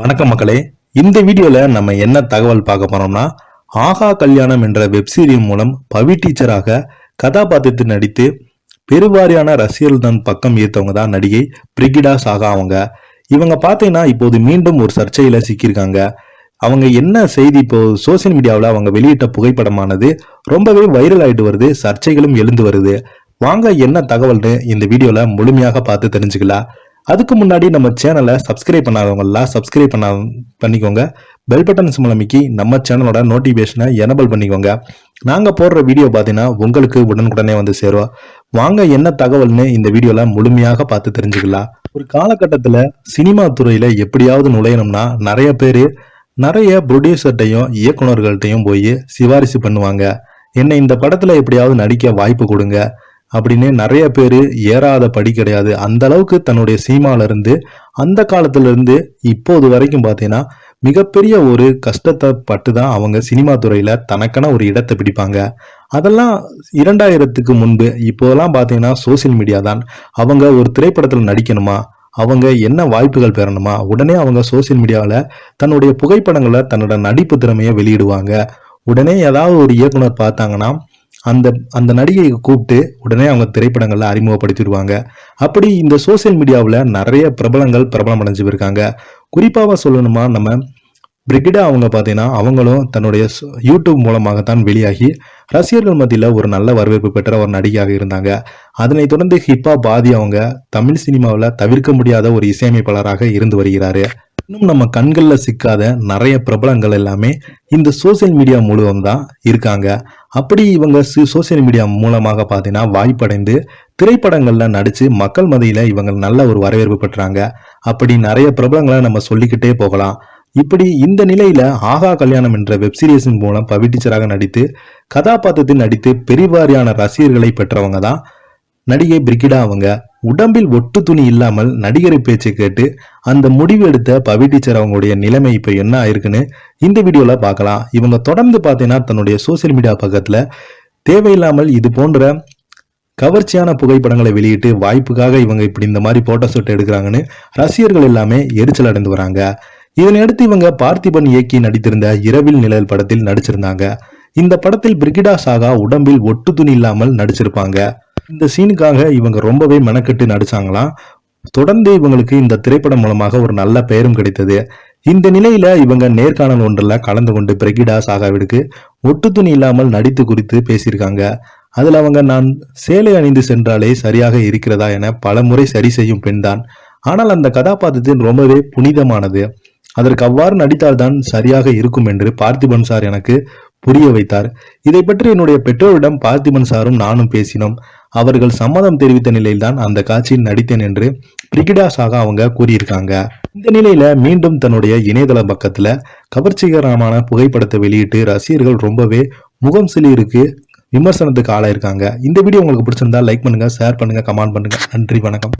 வணக்கம் மக்களே. இந்த வீடியோல நம்ம என்ன தகவல் பார்க்க போறோம்னா ஆகா கல்யாணம் என்ற வெப் சீரியல் மூலம் பவி டீச்சராக கதாபாத்திரத்தில் நடித்து பெருவாரியான ரசிகர்கள் தன் பக்கம் ஈர்த்தவங்க தான் நடிகை பிரிகிடா சாகா அவங்க. இவங்க பார்த்தீங்கன்னா இப்போது மீண்டும் ஒரு சர்ச்சையில சிக்கியிருக்காங்க. அவங்க என்ன செய்தி இப்போ சோசியல் மீடியாவில் அவங்க வெளியிட்ட புகைப்படமானது ரொம்பவே வைரல் ஆயிட்டு வருது சர்ச்சைகளும் எழுந்து வருது. வாங்க என்ன தகவல்னு இந்த வீடியோல முழுமையாக பார்த்து தெரிஞ்சுக்கலாம். அதுக்கு முன்னாடி நம்ம சேனலை சப்ஸ்கிரைப் பண்ணாதவங்கலாம் சப்ஸ்கிரைப் பண்ண பண்ணிக்கோங்க. பெல் பட்டன் சிம்மலமிக்கி நம்ம சேனலோட நோட்டிஃபிகேஷனை எனபிள் பண்ணிக்கோங்க. நாங்கள் போடுற வீடியோ பார்த்தீங்கன்னா உங்களுக்கு உடனுக்குடனே வந்து சேரும். வாங்க என்ன தகவல்னு இந்த வீடியோவில் முழுமையாக பார்த்து தெரிஞ்சுக்கலாம். ஒரு காலகட்டத்தில் சினிமா துறையில் எப்படியாவது நுழையணும்னா நிறைய பேர் நிறைய ப்ரொடியூசர்கிட்டையும் இயக்குனர்கள்ட்டையும் போய் சிபாரிசு பண்ணுவாங்க. என்னை இந்த படத்தில் எப்படியாவது நடிக்க வாய்ப்பு கொடுங்க. அப்படின்னு நிறைய பேர் ஏறாத படி கிடையாது. அந்த அளவுக்கு தன்னுடைய சீமாவிலிருந்து அந்த காலத்திலிருந்து இப்போது வரைக்கும் பார்த்தீங்கன்னா மிகப்பெரிய ஒரு கஷ்டத்தை பட்டு தான் அவங்க சினிமா துறையில் தனக்கான ஒரு இடத்தை பிடிப்பாங்க. அதெல்லாம் இரண்டாயிரத்துக்கு முன்பு இப்போதெல்லாம் பார்த்தீங்கன்னா சோசியல் மீடியா தான். அவங்க ஒரு திரைப்படத்தில் நடிக்கணுமா? அவங்க என்ன வாய்ப்புகள் பெறணுமா? உடனே அவங்க சோசியல் மீடியாவில் தன்னுடைய புகைப்படங்களை தன்னோட நடிப்பு திறமையை வெளியிடுவாங்க. உடனே ஏதாவது ஒரு இயக்குனர் பார்த்தாங்கன்னா அந்த அந்த நடிகையை கூப்பிட்டு உடனே அவங்க திரைப்படங்களில் அறிமுகப்படுத்திடுவாங்க. அப்படி இந்த சோசியல் மீடியாவில் நிறைய பிரபலங்கள் பிரபலம் அடைஞ்சு போயிருக்காங்க. குறிப்பாக சொல்லணுமா நம்ம பிரிகிடா அவங்க பார்த்தீங்கன்னா அவங்களும் தன்னுடைய யூடியூப் மூலமாகத்தான் வெளியாகி ரசிகர்கள் மத்தியில் ஒரு நல்ல வரவேற்பு பெற்ற ஒரு நடிகையாக இருந்தாங்க. அதனைத் தொடர்ந்து ஹிப்பா பாதி அவங்க தமிழ் சினிமாவில் தவிர்க்க முடியாத ஒரு இசையமைப்பாளராக இருந்து வருகிறாரு. இன்னும் நம்ம கண்களில் சிக்காத நிறைய பிரபலங்கள் எல்லாமே இந்த சோசியல் மீடியா மூலம் தான் இருக்காங்க. அப்படி இவங்க சோசியல் மீடியா மூலமாக பார்த்தீங்கன்னா வாய்ப்படைந்து திரைப்படங்களில் நடித்து மக்கள் மதியில் இவங்க நல்ல ஒரு வரவேற்பு பெற்றாங்க. அப்படி நிறைய பிரபலங்களை நம்ம சொல்லிக்கிட்டே போகலாம். இப்படி இந்த நிலையில ஆகா கல்யாணம் என்ற வெப் சீரிஸின் மூலம் பவி டீச்சராக நடித்து கதாபாத்திரத்தில் நடித்து பெரிவாரியான ரசிகர்களை பெற்றவங்க தான் நடிகை பிரிகிடா அவங்க உடம்பில் ஒட்டு துணி இல்லாமல் நடிகரை பேச்சை கேட்டு அந்த முடிவு எடுத்த பவி டீச்சர் அவங்களுடைய நிலைமை இப்போ என்ன ஆயிருக்குன்னு இந்த வீடியோவில் பார்க்கலாம். இவங்க தொடர்ந்து பார்த்தீங்கன்னா தன்னுடைய சோசியல் மீடியா பக்கத்தில் தேவையில்லாமல் இது போன்ற கவர்ச்சியான புகைப்படங்களை வெளியிட்டு வாய்ப்புக்காக இவங்க இப்படி இந்த மாதிரி போட்டோ ஷூட் எடுக்கிறாங்கன்னு ரசிகர்கள் எல்லாமே எரிச்சல் அடைந்து வராங்க. இதனையடுத்து இவங்க பார்த்திபன் இயக்கி நடித்திருந்த இரவில் நிழல் படத்தில் நடிச்சிருந்தாங்க. இந்த படத்தில் பிரிகிடா சாகா உடம்பில் ஒட்டு துணி இல்லாமல் நடிச்சிருப்பாங்க. இந்த சீனுக்காக இவங்க ரொம்பவே மெனக்கெட்டு நடிச்சாங்களாம் தொடர்ந்து இவங்களுக்கு இந்த திரைப்படம் மூலமாக ஒரு நல்ல பெயரும் கிடைத்தது. இந்த நிலையில இவங்க நேர்காணல் ஒன்றில் கலந்து கொண்டு பிரகிடா சாகாவிற்கு ஒட்டு துணி இல்லாமல் நடித்து குறித்து பேசியிருக்காங்க. அதில் அவங்க நான் சேலை அணிந்து சென்றாலே சரியாக இருக்கிறதா என பல முறை சரி செய்யும் பெண்தான் ஆனால் அந்த கதாபாத்திரத்தின் ரொம்பவே புனிதமானது. அதற்கு அவ்வாறு நடித்தால்தான் சரியாக இருக்கும் என்று பார்த்திபன் சார் எனக்கு புரிய வைத்தார். இதை பற்றி என்னுடைய பெற்றோரிடம் பார்த்திபன் சாரும் நானும் பேசினோம். அவர்கள் சம்மதம் தெரிவித்த நிலையில்தான் அந்த காட்சியில் நடித்தேன் என்று பிரிகிடா சாகா அவங்க கூறியிருக்காங்க. இந்த நிலையில மீண்டும் தன்னுடைய இணையதள பக்கத்துல கவர்ச்சிகரமான புகைப்படத்தை வெளியிட்டு ரசிகர்கள் ரொம்பவே முகம் சிலிருக்கு விமர்சனத்துக்கு ஆளாயிருக்காங்க. இந்த வீடியோ உங்களுக்கு பிடிச்சிருந்தா லைக் பண்ணுங்க ஷேர் பண்ணுங்க கமெண்ட் பண்ணுங்க. நன்றி வணக்கம்.